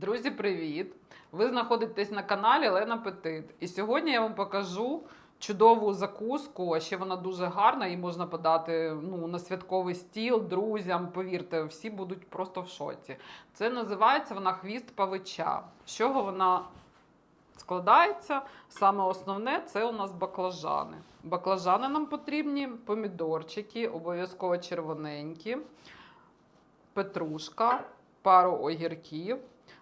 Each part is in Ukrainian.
Друзі, привіт! Ви знаходитесь на каналі Лена Петит. І сьогодні я вам покажу чудову закуску, ще вона дуже гарна, її можна подати ну, на святковий стіл друзям. Повірте, всі будуть просто в шоці. Це називається вона хвіст павича. З чого вона складається? Саме основне це у нас баклажани. Баклажани нам потрібні, помідорчики, обов'язково червоненькі, петрушка, пару огірків,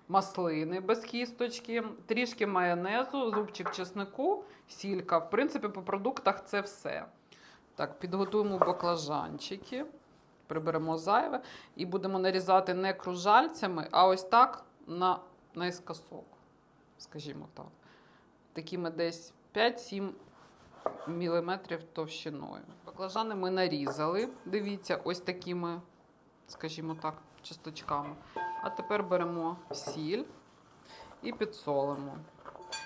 маслини без кісточки, трішки майонезу, зубчик чеснику, сілька. В принципі, по продуктах це все. Так, підготуємо баклажанчики, приберемо зайве і будемо нарізати не кружальцями, а ось так на наискосок, скажімо так. Такими десь 5-7 міліметрів товщиною. Баклажани ми нарізали. Дивіться, ось такими, скажімо так, часточками. А тепер беремо сіль і підсолимо.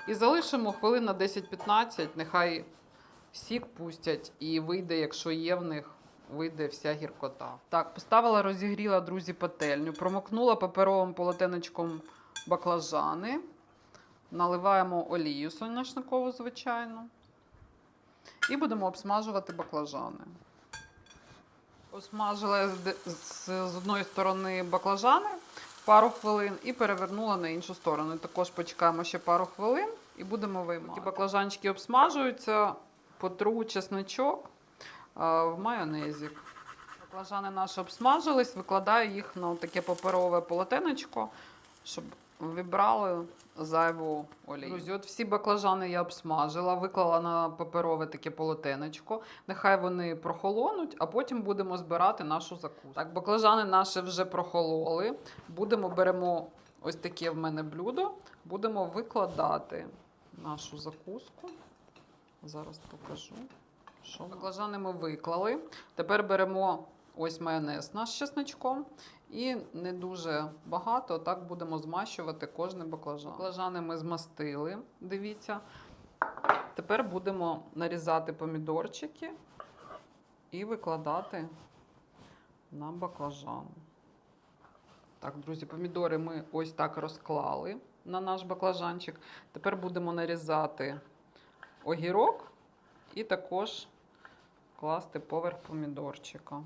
І залишимо хвилин на 10-15, нехай сік пустять і вийде, якщо є в них, вийде вся гіркота. Так, поставила, розігріла, друзі, пательню, промокнула паперовим полотенечком баклажани. Наливаємо олію соняшникову, звичайно. І будемо обсмажувати баклажани. Обсмажила з, одної сторони баклажани пару хвилин і перевернула на іншу сторону. Також почекаємо ще пару хвилин і будемо виймати. Ті баклажанчики обсмажуються, потру чесничок в майонезі. Баклажани наші обсмажились, викладаю їх на таке паперове полотенечко, щоб вибрали зайву олію. Друзі, от всі баклажани я обсмажила, виклала на паперове таке полотенечко. Нехай вони прохолонуть, а потім будемо збирати нашу закуску. Так, баклажани наші вже прохололи. Будемо беремо ось таке в мене блюдо, будемо викладати нашу закуску. Зараз покажу. Що баклажани ми виклали. Тепер беремо ось майонез наш з чесничком. І не дуже багато, так будемо змащувати кожний баклажан. Баклажани ми змастили, дивіться. Тепер будемо нарізати помідорчики і викладати на баклажан. Так, друзі, помідори ми ось так розклали на наш баклажанчик. Тепер будемо нарізати огірок і також класти поверх помідорчика.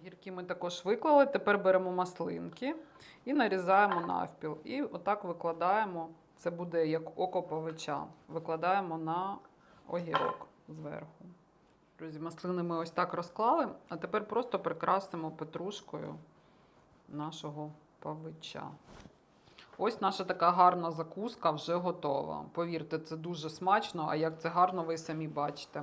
Огірки ми також виклали. Тепер беремо маслинки і нарізаємо навпіл. І отак викладаємо. Це буде як око павича. Викладаємо на огірок зверху. Друзі, маслини ми ось так розклали, а тепер просто прикрасимо петрушкою нашого павича. Ось наша така гарна закуска вже готова. Повірте, це дуже смачно, а як це гарно, ви самі бачите.